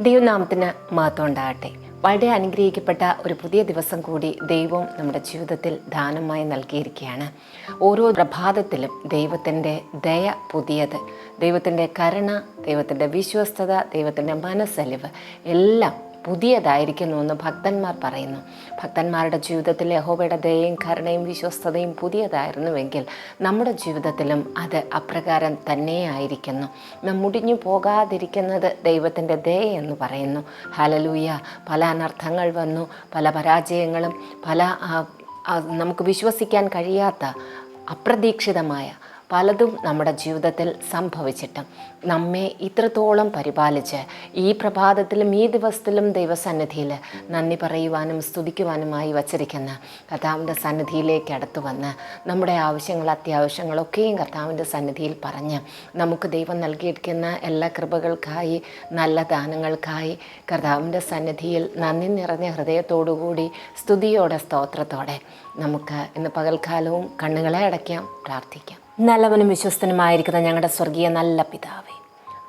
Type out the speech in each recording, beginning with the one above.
ദൈവനാമത്തിന് മഹത്വം ഉണ്ടാകട്ടെ. വളരെ അനുഗ്രഹിക്കപ്പെട്ട ഒരു പുതിയ ദിവസം കൂടി ദൈവം നമ്മുടെ ജീവിതത്തിൽ ദാനമായി നൽകിയിരിക്കുകയാണ്. ഓരോ പ്രഭാതത്തിലും ദൈവത്തിന്റെ ദയ പുതിയത് ദൈവത്തിന്റെ കരുണ ദൈവത്തിന്റെ വിശ്വസ്തത ദൈവത്തിന്റെ മനസ്സലിവ് എല്ലാം പുതിയതായിരിക്കുന്നു എന്ന് ഭക്തന്മാർ പറയുന്നു. ഭക്തന്മാരുടെ ജീവിതത്തിൽ യഹോബയുടെ ദയയും കരുണയും വിശ്വസ്തതയും പുതിയതായിരുന്നുവെങ്കിൽ നമ്മുടെ ജീവിതത്തിലും അത് അപ്രകാരം തന്നെയായിരിക്കുന്നു. നാം മുടിഞ്ഞു പോകാതിരിക്കുന്നത് ദൈവത്തിന്റെ ദയ എന്ന് പറയുന്നു. ഹലലൂയ പല അനർത്ഥങ്ങൾ വന്നു. പല പരാജയങ്ങളും പല നമുക്ക് വിശ്വസിക്കാൻ കഴിയാത്ത അപ്രതീക്ഷിതമായ പലതും നമ്മുടെ ജീവിതത്തിൽ സംഭവിച്ചിട്ടും നമ്മെ ഇത്രത്തോളം പരിപാലിച്ച് ഈ പ്രഭാതത്തിലും ഈ ദിവസത്തിലും ദൈവസന്നിധിയിൽ നന്ദി പറയുവാനും സ്തുതിക്കുവാനുമായി വച്ചിരിക്കുന്ന കർത്താവിന്റെ സന്നിധിയിലേക്ക് അടുത്തു വന്ന് നമ്മുടെ ആവശ്യങ്ങൾ അത്യാവശ്യങ്ങളൊക്കെയും കർത്താവിന്റെ സന്നിധിയിൽ പറഞ്ഞ് നമുക്ക് ദൈവം നൽകിയിരിക്കുന്ന എല്ലാ കൃപകൾക്കായി നല്ല ദാനങ്ങൾക്കായി കർത്താവിന്റെ സന്നിധിയിൽ നന്ദി നിറഞ്ഞ ഹൃദയത്തോടുകൂടി സ്തുതിയോടെ സ്തോത്രത്തോടെ നമുക്ക് ഇന്ന് പകൽക്കാലവും കണ്ണുകളെ അടയ്ക്കാം പ്രാർത്ഥിക്കാം. നല്ലവനും വിശ്വസ്തനുമായിരിക്കുന്ന ഞങ്ങളുടെ സ്വർഗീയ നല്ല പിതാവേ.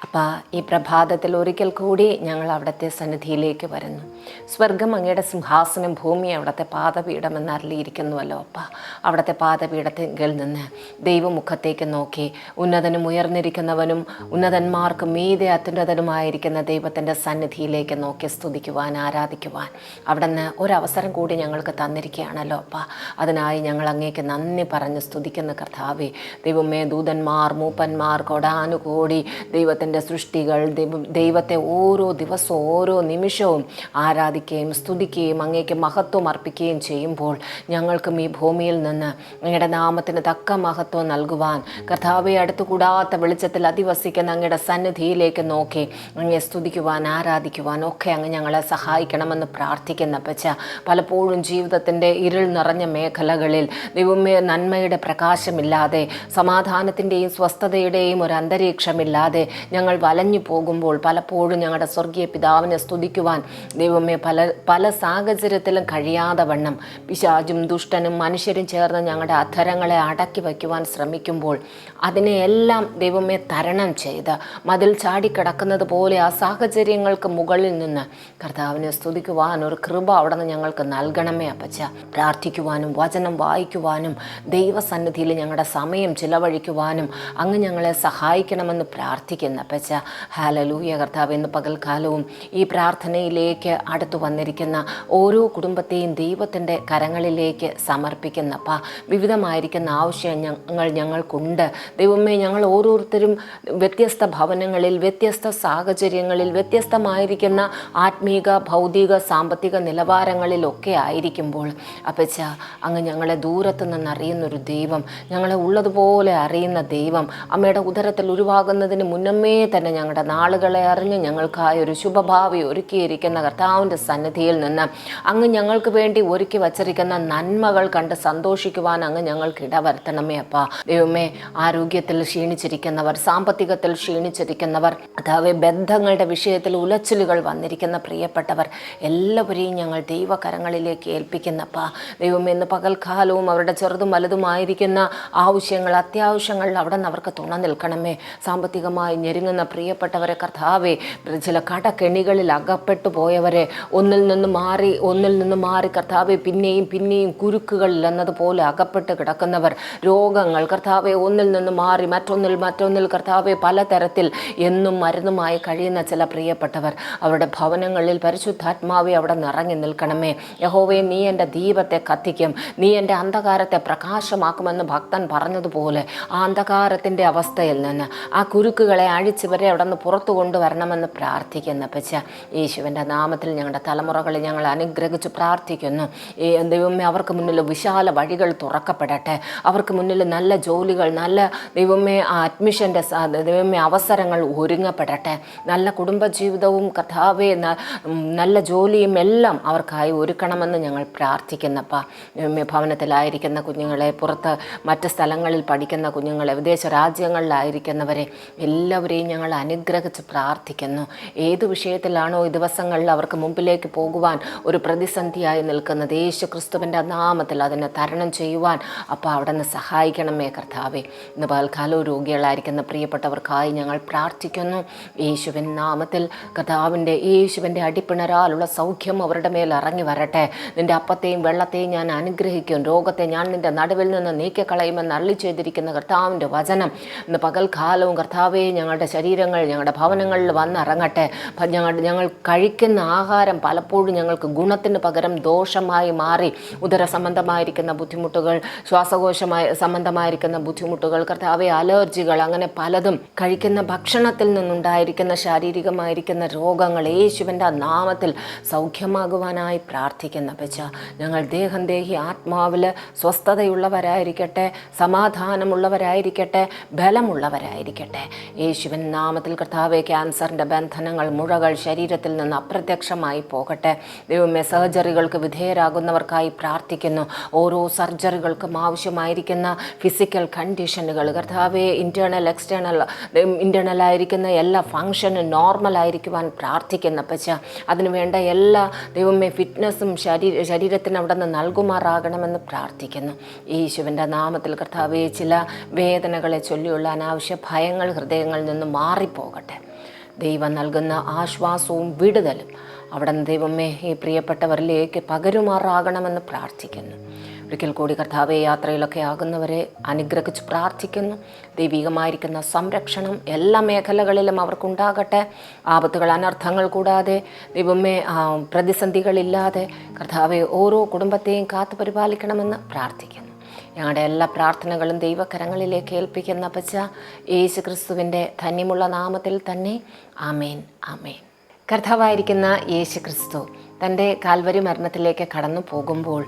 അപ്പോൾ ഈ പ്രഭാതത്തിൽ ഒരിക്കൽ കൂടി ഞങ്ങൾ അവിടുത്തെ സന്നിധിയിലേക്ക് വരുന്നു. സ്വർഗം അങ്ങയുടെ സിംഹാസനം ഭൂമി അവിടുത്തെ പാദപീഠം എന്നറിയിരിക്കുന്നുവല്ലോ അപ്പ. അവിടുത്തെ പാദപീഠത്തിൽ നിന്ന് ദൈവമുഖത്തേക്ക് നോക്കി ഉന്നതനും ഉയർന്നിരിക്കുന്നവനും ഉന്നതന്മാർക്ക് മീതെ അത്യുന്നതനുമായിരിക്കുന്ന ദൈവത്തിന്റെ സന്നിധിയിലേക്ക് നോക്കി സ്തുതിക്കുവാൻ ആരാധിക്കുവാൻ അവിടുന്ന് ഒരവസരം കൂടി ഞങ്ങൾക്ക് തന്നിരിക്കുകയാണല്ലോ അപ്പ. അതിനായി ഞങ്ങൾ അങ്ങേക്ക് നന്ദി പറഞ്ഞ് സ്തുതിക്കുന്ന കർത്താവേ. ദൈവമേ ദൂതന്മാർ മൂപ്പന്മാർ കൊടാനുകൂടി ദൈവത്തിന്റെ സൃഷ്ടികൾ ദൈവത്തെ ഓരോ ദിവസവും ഓരോ നിമിഷവും ആരാധിക്കുകയും സ്തുതിക്കുകയും അങ്ങേക്ക് മഹത്വം അർപ്പിക്കുകയും ചെയ്യുമ്പോൾ ഞങ്ങൾക്കും ഈ ഭൂമിയിൽ നിന്ന് അങ്ങയുടെ നാമത്തിന് തക്ക മഹത്വം നൽകുവാൻ കഥാവെ അടുത്തുകൂടാത്ത വെളിച്ചത്തിൽ അധിവസിക്കുന്ന അങ്ങയുടെ സന്നിധിയിലേക്ക് നോക്കി അങ്ങയെ സ്തുതിക്കുവാൻ ആരാധിക്കുവാൻ ഒക്കെ അങ്ങ് ഞങ്ങളെ സഹായിക്കണമെന്ന് പ്രാർത്ഥിക്കുന്ന പച്ച പലപ്പോഴും ജീവിതത്തിന്റെ ഇരുൾ നിറഞ്ഞ മേഖലകളിൽ ദൈവമേ നന്മയുടെ പ്രകാശമില്ലാതെ സമാധാനത്തിന്റെയും സ്വസ്ഥതയുടെയും ഒരു അന്തരീക്ഷമില്ലാതെ ഞങ്ങൾ വലഞ്ഞു പോകുമ്പോൾ പലപ്പോഴും ഞങ്ങളുടെ സ്വർഗീയ പിതാവിനെ സ്തുതിക്കുവാൻ ദൈവമേ പല പല സാഹചര്യത്തിലും കഴിയാതെ വണ്ണം. പിശാചും ദുഷ്ടനും മനുഷ്യരും ചേർന്ന് ഞങ്ങളുടെ അധരങ്ങളെ അടക്കി വയ്ക്കുവാൻ ശ്രമിക്കുമ്പോൾ അതിനെയെല്ലാം ദൈവമേ തരണം ചെയ്ത് മതിൽ ചാടിക്കിടക്കുന്നത് പോലെ ആ സാഹചര്യങ്ങൾക്ക് മുകളിൽ നിന്ന് കർത്താവിനെ സ്തുതിക്കുവാൻ ഒരു കൃപ അവിടെ നിന്ന് ഞങ്ങൾക്ക് നൽകണമേ അപ്പച്ച. പ്രാർത്ഥിക്കുവാനും വചനം വായിക്കുവാനും ദൈവസന്നിധിയിൽ ഞങ്ങളുടെ സമയം ചിലവഴിക്കുവാനും അങ്ങ് ഞങ്ങളെ സഹായിക്കണമെന്ന് പ്രാർത്ഥിക്കുന്ന അപ്പച്ച ഹാലലൂയ കർത്താവ് ഇന്ന് പകൽക്കാലവും ഈ പ്രാർത്ഥനയിലേക്ക് അടുത്തു വന്നിരിക്കുന്ന ഓരോ കുടുംബത്തെയും ദൈവത്തിന്റെ കരങ്ങളിലേക്ക് സമർപ്പിക്കുന്നപ്പ വിവിധമായിരിക്കുന്ന ആവശ്യങ്ങൾ ഞങ്ങൾക്കുണ്ട്. ദൈവമേ ഞങ്ങൾ ഓരോരുത്തരും വ്യത്യസ്ത ഭവനങ്ങളിൽ വ്യത്യസ്ത സാഹചര്യങ്ങളിൽ വ്യത്യസ്തമായിരിക്കുന്ന ആത്മീക ഭൗതിക സാമ്പത്തിക നിലവാരങ്ങളിലൊക്കെ ആയിരിക്കുമ്പോൾ അപ്പച്ച അങ്ങ് ഞങ്ങളെ ദൂരത്ത് നിന്ന് അറിയുന്നൊരു ദൈവം ഞങ്ങളെ ഉള്ളതുപോലെ അറിയുന്ന ദൈവം അമ്മയുടെ ഉദരത്തിൽ ഉരുവാകുന്നതിന് മുന്നമേ തന്നെ ഞങ്ങളുടെ നാളുകളെ അറിഞ്ഞ് ഞങ്ങൾക്കായ ഒരു ശുഭഭാവി ഒരുക്കിയിരിക്കുന്ന കർത്താവിന്റെ സന്നിധിയിൽ നിന്ന് അങ്ങ് ഞങ്ങൾക്ക് വേണ്ടി ഒരുക്കി വച്ചിരിക്കുന്ന നന്മകൾ കണ്ട് സന്തോഷിക്കുവാൻ അങ്ങ് ഞങ്ങൾക്ക് ഇടവരുത്തണമേ അപ്പ. ദൈവമേ ആരോഗ്യത്തിൽ ക്ഷീണിച്ചിരിക്കുന്നവർ സാമ്പത്തികത്തിൽ ക്ഷീണിച്ചിരിക്കുന്നവർ അതാവ് ബന്ധങ്ങളുടെ വിഷയത്തിൽ ഉലച്ചിലുകൾ വന്നിരിക്കുന്ന പ്രിയപ്പെട്ടവർ എല്ലാവരെയും ഞങ്ങൾ ദൈവകരങ്ങളിലേക്ക് ഏൽപ്പിക്കുന്നപ്പ ദൈവമേ ഇന്ന് പകൽക്കാലവും അവരുടെ ചെറുതും വലുതുമായിരിക്കുന്ന ആവശ്യങ്ങൾ അത്യാവശ്യങ്ങളിൽ അവിടെ നിന്ന് അവർക്ക് തുണ നിൽക്കണമേ. സാമ്പത്തികമായി ഞെരുങ്ങുന്ന പ്രിയപ്പെട്ടവരെ കർത്താവെ ചില കടക്കെണികളിൽ അകപ്പെട്ടു പോയവരെ ഒന്നിൽ നിന്ന് മാറി ഒന്നിൽ നിന്ന് മാറി കർത്താവെ പിന്നെയും പിന്നെയും കുരുക്കുകളിൽ എന്നതുപോലെ അകപ്പെട്ട് കിടക്കുന്നവർ രോഗങ്ങൾ കർത്താവെ ഒന്നിൽ നിന്ന് മാറി മറ്റൊന്നിൽ മറ്റൊന്നിൽ കർത്താവെ പലതരത്തിൽ എന്നും മരുന്നുമായി കഴിയുന്ന ചില പ്രിയപ്പെട്ടവർ അവരുടെ ഭവനങ്ങളിൽ പരിശുദ്ധാത്മാവെ അവിടെ നിറങ്ങി നിൽക്കണമേ. യഹോവെ നീ എന്റെ ദീപത്തെ കത്തിക്കും നീ എന്റെ അന്ധകാരത്തെ പ്രകാശമാക്കുമെന്ന് ഭക്തൻ പറഞ്ഞതുപോലെ ആ അന്ധകാരത്തിന്റെ അവസ്ഥയിൽ നിന്ന് ആ കുരുക്കുകളെ അഴിച്ചവരെ അവിടെ നിന്ന് പുറത്തു കൊണ്ടുവരണമെന്ന് പ്രാർത്ഥിക്കുന്നു. പച്ച യേശുവിന്റെ നാമത്തിൽ ഞങ്ങളുടെ തലമുറകളെ ഞങ്ങൾ അനുഗ്രഹിച്ച് പ്രാർത്ഥിക്കുന്നു. ദൈവമേ അവർക്ക് മുന്നിൽ വിശാല വഴികൾ തുറക്കപ്പെടട്ടെ. അവർക്ക് മുന്നിൽ നല്ല ജോലികൾ നല്ല ദൈവമേ അഡ്മിഷന്റെ ദൈവമേ അവസരങ്ങൾ ഒരുങ്ങപ്പെടട്ടെ. നല്ല കുടുംബജീവിതവും കഥാവേ നല്ല ജോലിയും എല്ലാം അവർക്കായി ഒരുക്കണമെന്ന് ഞങ്ങൾ പ്രാർത്ഥിക്കുന്നപ്പ. ഭവനത്തിലായിരിക്കുന്ന കുഞ്ഞുങ്ങളെ പുറത്ത് മറ്റ് സ്ഥലങ്ങളിൽ പഠിക്കുന്ന കുഞ്ഞുങ്ങളെ വിദേശ രാജ്യങ്ങളിലായിരിക്കുന്നവരെ എല്ലാവരെയും ഞങ്ങൾ അനുഗ്രഹിച്ച് പ്രാർത്ഥിക്കുന്നു. ഏത് വിഷയത്തിലാണോ ഈ ദിവസങ്ങളിൽ അവർക്ക് മുമ്പിലേക്ക് പോകുവാൻ ഒരു പ്രതിസന്ധിയായി നിൽക്കുന്നത് യേശു ക്രിസ്തുവിന്റെ നാമത്തിൽ അതിനെ തരണം ചെയ്യുവാൻ അപ്പോൾ അവിടെ നിന്ന് സഹായിക്കണമേ കർത്താവെ. ഇന്ന് പാൽക്കാലോ രോഗികളായിരിക്കുന്ന പ്രിയപ്പെട്ടവർക്കായി ഞങ്ങൾ പ്രാർത്ഥിക്കുന്നു. യേശുവിൻ നാമത്തിൽ കർത്താവിന്റെ യേശുവിന്റെ അടിപ്പിണരാലുള്ള സൗഖ്യം അവരുടെ മേൽ ഇറങ്ങി വരട്ടെ. നിന്റെ അപ്പത്തെയും വെള്ളത്തെയും ഞാൻ അനുഗ്രഹിക്കും. രോഗത്തെ ഞാൻ നിന്റെ നടുവിൽ നിന്ന് നീക്കിക്കളയുമെന്ന് അള്ളി ചെയ്തിരിക്കുന്ന കർത്താവിന്റെ വചനം ഇന്ന് പകൽക്കാലവും കർത്താവെ ഞങ്ങളുടെ ശരീരങ്ങൾ ഞങ്ങളുടെ ഭവനങ്ങളിൽ വന്നിറങ്ങട്ടെ. ഞങ്ങളുടെ ഞങ്ങൾ കഴിക്കുന്ന ആഹാരം പലപ്പോഴും ഞങ്ങൾക്ക് ഗുണത്തിന് പകരം ദോഷമായി മാറി. ഉദര സംബന്ധമായിരിക്കുന്ന ബുദ്ധിമുട്ടുകൾ ശ്വാസകോശമായി സംബന്ധമായിരിക്കുന്ന ബുദ്ധിമുട്ടുകൾ കർത്താവെ അലർജികൾ അങ്ങനെ പലതും കഴിക്കുന്ന ഭക്ഷണത്തിൽ നിന്നുണ്ടായിരിക്കുന്ന ശാരീരികമായിരിക്കുന്ന രോഗങ്ങൾ യേശുവിന്റെ നാമത്തിൽ സൗഖ്യമാകുവാനായി പ്രാർത്ഥിക്കുന്ന പച്ച ഞങ്ങൾ ദേഹം ദേഹി ആത്മാവിൽ സ്വസ്ഥതയുള്ളവരായിരിക്കട്ടെ സമാധാനമുള്ളവരായിരിക്കട്ടെ ബലമുള്ളവരായിരിക്കട്ടെ. യേശുവിൻ നാമത്തിൽ കർത്താവെ ക്യാൻസറിന്റെ ബന്ധനങ്ങൾ മുഴകൾ ശരീരത്തിൽ നിന്ന് അപ്രത്യക്ഷമായി പോകട്ടെ. ദൈവമേ സർജറികൾക്ക് വിധേയരാകുന്നവർക്കായി പ്രാർത്ഥിക്കുന്നു. ഓരോ സർജറികൾക്കും ആവശ്യമായിരിക്കുന്ന ഫിസിക്കൽ കണ്ടീഷനുകൾ കർത്താവെ ഇന്റേർണൽ എക്സ്റ്റേണൽ ഇന്റേർണലായിരിക്കുന്ന എല്ലാ ഫങ്ഷനും നോർമലായിരിക്കുവാൻ പ്രാർത്ഥിക്കുന്ന പച്ച അതിനുവേണ്ട എല്ലാ ദൈവമേ ഫിറ്റ്നസ്സും ശരീര ശരീരത്തിന് അവിടെ നിന്ന് നൽകുമാറാകണമെന്ന് പ്രാർത്ഥിക്കുന്നു. ഈശുവിന്റെ നാമത്തിൽ കർത്താവെ ചില വേദനകളെ ചൊല്ലിയുള്ള അനാവശ്യ ഭയങ്ങൾ ഹൃദയങ്ങളിൽ നിന്ന് മാറിപ്പോകട്ടെ. ദൈവം നൽകുന്ന ആശ്വാസവും വിടുതലും അവിടെ നിന്ന് ദൈവമേ ഈ പ്രിയപ്പെട്ടവരിലേക്ക് പകരുമാറാകണമെന്ന് പ്രാർത്ഥിക്കുന്നു. ഒരിക്കൽ കൂടി കർത്താവെ യാത്രയിലൊക്കെ ആകുന്നവരെ അനുഗ്രഹിച്ച് പ്രാർത്ഥിക്കുന്നു. ദൈവികമായിരിക്കുന്ന സംരക്ഷണം എല്ലാ മേഖലകളിലും അവർക്കുണ്ടാകട്ടെ. ആപത്തുകൾ അനർത്ഥങ്ങൾ കൂടാതെ ദൈവമേ പ്രതിസന്ധികളില്ലാതെ കർത്താവെ ഓരോ കുടുംബത്തെയും കാത്തു പരിപാലിക്കണമെന്ന് പ്രാർത്ഥിക്കുന്നു. ഞങ്ങളുടെ എല്ലാ പ്രാർത്ഥനകളും ദൈവകരങ്ങളിലേക്ക് ഏൽപ്പിക്കുന്ന പച്ച യേശു ക്രിസ്തുവിന്റെ ധന്യമുള്ള നാമത്തിൽ തന്നെ. ആമേൻ ആമേൻ. കർത്താവായിരിക്കുന്ന യേശു ക്രിസ്തു തന്റെ കാൽവരി മരണത്തിലേക്ക് കടന്നു പോകുമ്പോൾ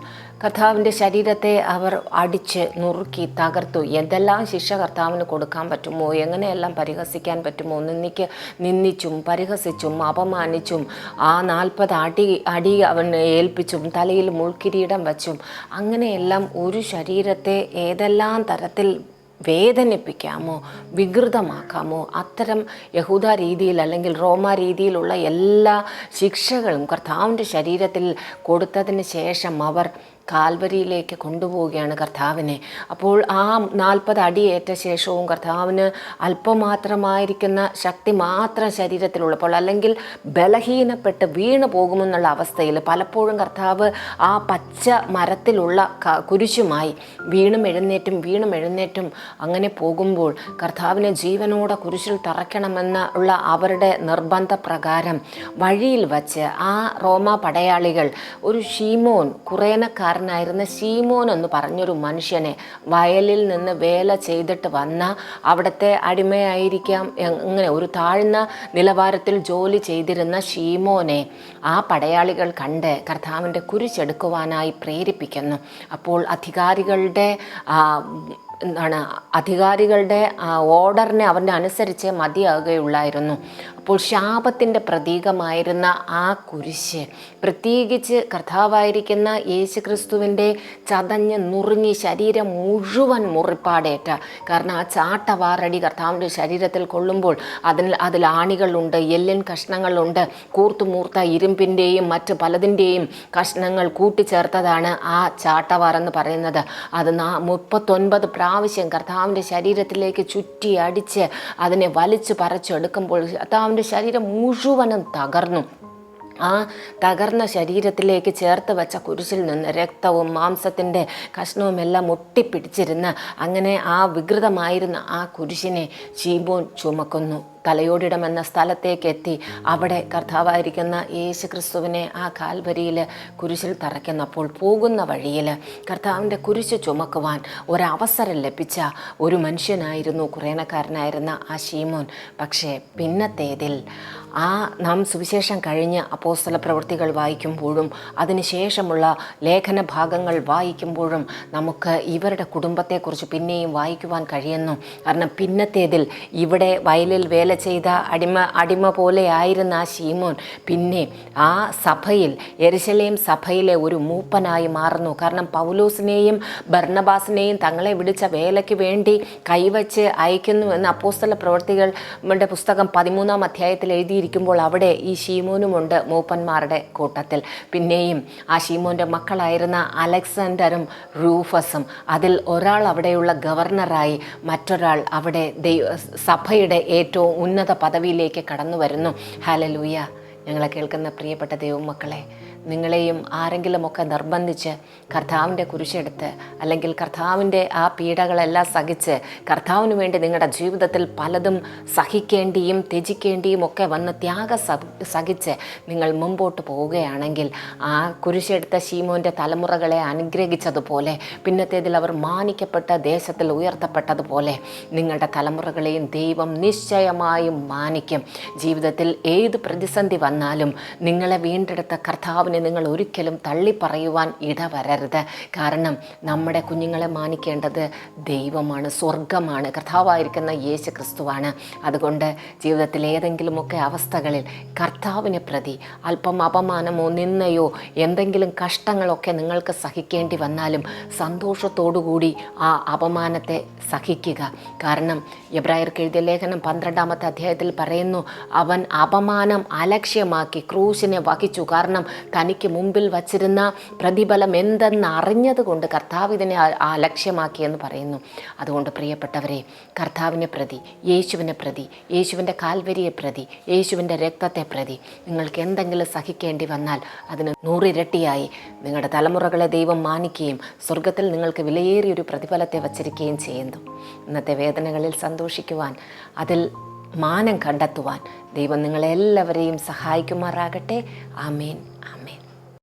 കർത്താവിന്റെ ശരീരത്തെ അവർ അടിച്ച് നുറുക്കി തകർത്തു. എന്തെല്ലാം ശിക്ഷ കർത്താവിന് കൊടുക്കാൻ പറ്റുമോ? എങ്ങനെയെല്ലാം പരിഹസിക്കാൻ പറ്റുമോ? നിന്നിക്ക് നിന്ദിച്ചും പരിഹസിച്ചും അപമാനിച്ചും ആ നാൽപ്പത് അടി അടി അവന് ഏൽപ്പിച്ചും തലയിൽ മുൾക്കിരീടം വച്ചും അങ്ങനെയെല്ലാം ഒരു ശരീരത്തെ ഏതെല്ലാം തരത്തിൽ വേദനിപ്പിക്കാമോ വികൃതമാക്കാമോ അത്തരം യഹൂദ രീതിയിൽ അല്ലെങ്കിൽ റോമ രീതിയിലുള്ള എല്ലാ ശിക്ഷകളും കർത്താവിന്റെ ശരീരത്തിൽ കൊടുത്തതിന് ശേഷം അവർ കാൽവരിയിലേക്ക് കൊണ്ടുപോവുകയാണ് കർത്താവിനെ. അപ്പോൾ ആ നാൽപ്പത് അടിയേറ്റ ശേഷവും കർത്താവിന് അല്പമാത്രമായിരിക്കുന്ന ശക്തി മാത്രം ശരീരത്തിലുള്ളപ്പോൾ അല്ലെങ്കിൽ ബലഹീനപ്പെട്ട് വീണു പോകുമെന്നുള്ള അവസ്ഥയിൽ പലപ്പോഴും കർത്താവ് ആ പച്ച മരത്തിലുള്ള കുരിശുമായി വീണും എഴുന്നേറ്റും വീണും എഴുന്നേറ്റും അങ്ങനെ പോകുമ്പോൾ കർത്താവിനെ ജീവനോടെ കുരിശിൽ തറയ്ക്കണമെന്ന ഉള്ള അവരുടെ നിർബന്ധ പ്രകാരം വഴിയിൽ വച്ച് ആ റോമ പടയാളികൾ ഒരു ഷീമോൻ കുറേനക്കാരനായിരുന്ന ഷീമോൻ എന്ന് പറഞ്ഞൊരു മനുഷ്യനെ വയലിൽ നിന്ന് വേല ചെയ്തിട്ട് വന്ന അവിടുത്തെ അടിമയായിരിക്കാം ഇങ്ങനെ ഒരു താഴ്ന്ന നിലവാരത്തിൽ ജോലി ചെയ്തിരുന്ന ഷീമോനെ ആ പടയാളികൾ കണ്ട് കർത്താവിന്റെ കുരിശെടുക്കുവാനായി പ്രേരിപ്പിക്കുന്നു. അപ്പോൾ അധികാരികളുടെ എന്താണ് അധികാരികളുടെ ഓർഡറിനെ അവന്റെ അനുസരിച്ച് മതിയാകുകയുള്ളായിരുന്നു. അപ്പോൾ ശാപത്തിന്റെ പ്രതീകമായിരുന്ന ആ കുരിശ്. പ്രത്യേകിച്ച് കർത്താവായിരിക്കുന്ന യേശു ക്രിസ്തുവിന്റെ ചതഞ്ഞ് നുറുങ്ങി ശരീരം മുഴുവൻ മുറിപ്പാടേറ്റ. കാരണം ആ ചാട്ടവാറടി കർത്താവിന്റെ ശരീരത്തിൽ കൊള്ളുമ്പോൾ അതിൽ അതിൽ ആണികളുണ്ട് എല്ലിൻ കഷ്ണങ്ങളുണ്ട് കൂർത്തുമൂർത്ത ഇരുമ്പിന്റെയും മറ്റ് പലതിന്റെയും കഷ്ണങ്ങൾ കൂട്ടിച്ചേർത്തതാണ് ആ ചാട്ടവാർ എന്ന് പറയുന്നത്. അത് നാ മുപ്പത്തൊൻപത് പ്രാവശ്യം കർത്താവിന്റെ ശരീരത്തിലേക്ക് ചുറ്റി അടിച്ച് അതിനെ വലിച്ചു പറിച്ചെടുക്കുമ്പോൾ കർത്താവിന്റെ ശരീരം മുഴുവനും തകർന്നു. ആ തകർന്ന ശരീരത്തിലേക്ക് ചേർത്ത് വെച്ച കുരിശിൽ നിന്ന് രക്തവും മാംസത്തിന്റെ കഷ്ണവും എല്ലാം ഒട്ടിപ്പിടിച്ചിരുന്ന് അങ്ങനെ ആ വികൃതമായിരുന്ന ആ കുരിശിനെ ചീബോൻ ചുമക്കുന്നു. തലയോടിടം എന്ന സ്ഥലത്തേക്ക് എത്തി അവിടെ കർത്താവായിരിക്കുന്ന യേശു ക്രിസ്തുവിനെ ആ കാൽവരിയിൽ കുരിശിൽ തറയ്ക്കുന്നപ്പോൾ പോകുന്ന വഴിയിൽ കർത്താവിന്റെ കുരിശ് ചുമക്കുവാൻ ഒരവസരം ലഭിച്ച ഒരു മനുഷ്യനായിരുന്നു കുറേനക്കാരനായിരുന്ന ആ ഷീമോൻ പക്ഷേ പിന്നത്തേതിൽ ആ നാം സുവിശേഷം കഴിഞ്ഞ് അപ്പോസ്തല പ്രവൃത്തികൾ വായിക്കുമ്പോഴും അതിനുശേഷമുള്ള ലേഖന ഭാഗങ്ങൾ വായിക്കുമ്പോഴും നമുക്ക് ഇവരുടെ കുടുംബത്തെക്കുറിച്ച് പിന്നെയും വായിക്കുവാൻ കഴിയുന്നു. കാരണം പിന്നത്തേതിൽ ഇവിടെ വയലിൽ വേല ചെയ്ത അടിമ അടിമ പോലെ ആയിരുന്ന ആ ഷീമോൻ പിന്നെ ആ സഭയിൽ എരിശലേം സഭയിലെ ഒരു മൂപ്പനായി മാറുന്നു. കാരണം പൗലോസിനെയും ഭർണബാസിനെയും തങ്ങളെ വിളിച്ച വേലയ്ക്ക് വേണ്ടി കൈവച്ച് അയക്കുന്നു എന്ന് അപ്പോസ്തല പ്രവർത്തികളുടെ പുസ്തകം പതിമൂന്നാം അധ്യായത്തിൽ എഴുതിയിരിക്കുമ്പോൾ അവിടെ ഈ ഷീമോനുമുണ്ട് മൂപ്പന്മാരുടെ കൂട്ടത്തിൽ. പിന്നെയും ആ ഷീമോന്റെ മക്കളായിരുന്ന അലക്സാണ്ടറും റൂഫസും. അതിൽ ഒരാൾ അവിടെയുള്ള ഗവർണറായി മറ്റൊരാൾ അവിടെ ദൈവ സഭയുടെ ഏറ്റവും ഉന്നത പദവിയിലേക്ക് കടന്നു വരുന്നു ഹാലലൂയ ഞങ്ങളെ കേൾക്കുന്ന പ്രിയപ്പെട്ട ദൈവമക്കളെ നിങ്ങളെയും ആരെങ്കിലുമൊക്കെ നിർബന്ധിച്ച് കർത്താവിന്റെ കുരിശെടുത്ത് അല്ലെങ്കിൽ കർത്താവിന്റെ ആ പീഡകളെല്ലാം സഹിച്ച് കർത്താവിന് വേണ്ടി നിങ്ങളുടെ ജീവിതത്തിൽ പലതും സഹിക്കേണ്ടിയും ത്യജിക്കേണ്ടിയും ഒക്കെ വന്ന് ത്യാഗ സഹിച്ച് നിങ്ങൾ മുമ്പോട്ട് പോവുകയാണെങ്കിൽ ആ കുരിശെടുത്ത ശീമോന്റെ തലമുറകളെ അനുഗ്രഹിച്ചതുപോലെ പിന്നത്തേതിൽ അവർ മാനിക്കപ്പെട്ട ദേശത്തിൽ ഉയർത്തപ്പെട്ടതുപോലെ നിങ്ങളുടെ തലമുറകളെയും ദൈവം നിശ്ചയമായും മാനിക്കും. ജീവിതത്തിൽ ഏത് പ്രതിസന്ധി വന്നാലും നിങ്ങളെ വീണ്ടെടുത്ത കർത്താവിനെ നിങ്ങൾ ഒരിക്കലും തള്ളി പറയുവാൻ ഇടവരരുത്. കാരണം നമ്മുടെ കുഞ്ഞുങ്ങളെ മാനിക്കേണ്ടത് ദൈവമാണ് സ്വർഗമാണ് കർത്താവായിരിക്കുന്ന യേശു ക്രിസ്തുവാണ് അതുകൊണ്ട് ജീവിതത്തിൽ ഏതെങ്കിലുമൊക്കെ അവസ്ഥകളിൽ കർത്താവിനെ പ്രതി അല്പം അപമാനമോ നിന്നയോ എന്തെങ്കിലും കഷ്ടങ്ങളൊക്കെ നിങ്ങൾക്ക് സഹിക്കേണ്ടി വന്നാലും സന്തോഷത്തോടുകൂടി ആ അപമാനത്തെ സഹിക്കുക. കാരണം എബ്രായർക്ക് എഴുതിയ ലേഖനം പന്ത്രണ്ടാമത്തെ അധ്യായത്തിൽ പറയുന്നു അവൻ അപമാനം അലക്ഷ്യമാക്കി ക്രൂശിനെ വഹിച്ചു. കാരണം തനിക്ക് മുമ്പിൽ വച്ചിരുന്ന പ്രതിഫലം എന്തെന്ന് അറിഞ്ഞതുകൊണ്ട് കർത്താവ് ഇതിനെ ആ ലക്ഷ്യമാക്കിയെന്ന് പറയുന്നു. അതുകൊണ്ട് പ്രിയപ്പെട്ടവരെ കർത്താവിനെ പ്രതി യേശുവിനെ പ്രതി യേശുവിന്റെ കാൽവരിയെ പ്രതി യേശുവിന്റെ രക്തത്തെ പ്രതി നിങ്ങൾക്ക് എന്തെങ്കിലും സഹിക്കേണ്ടി വന്നാൽ അതിന് നൂറിരട്ടിയായി നിങ്ങളുടെ തലമുറകളെ ദൈവം മാനിക്കുകയും സ്വർഗത്തിൽ നിങ്ങൾക്ക് വിലയേറിയൊരു പ്രതിഫലത്തെ വച്ചിരിക്കുകയും ചെയ്യുന്നു. ഇന്നത്തെ വേദനകളിൽ സന്തോഷിക്കുവാൻ അതിൽ മാനം കണ്ടെത്തുവാൻ ദൈവം നിങ്ങളെല്ലാവരെയും സഹായിക്കുമാറാകട്ടെ. ആമേൻ ആമേൻ.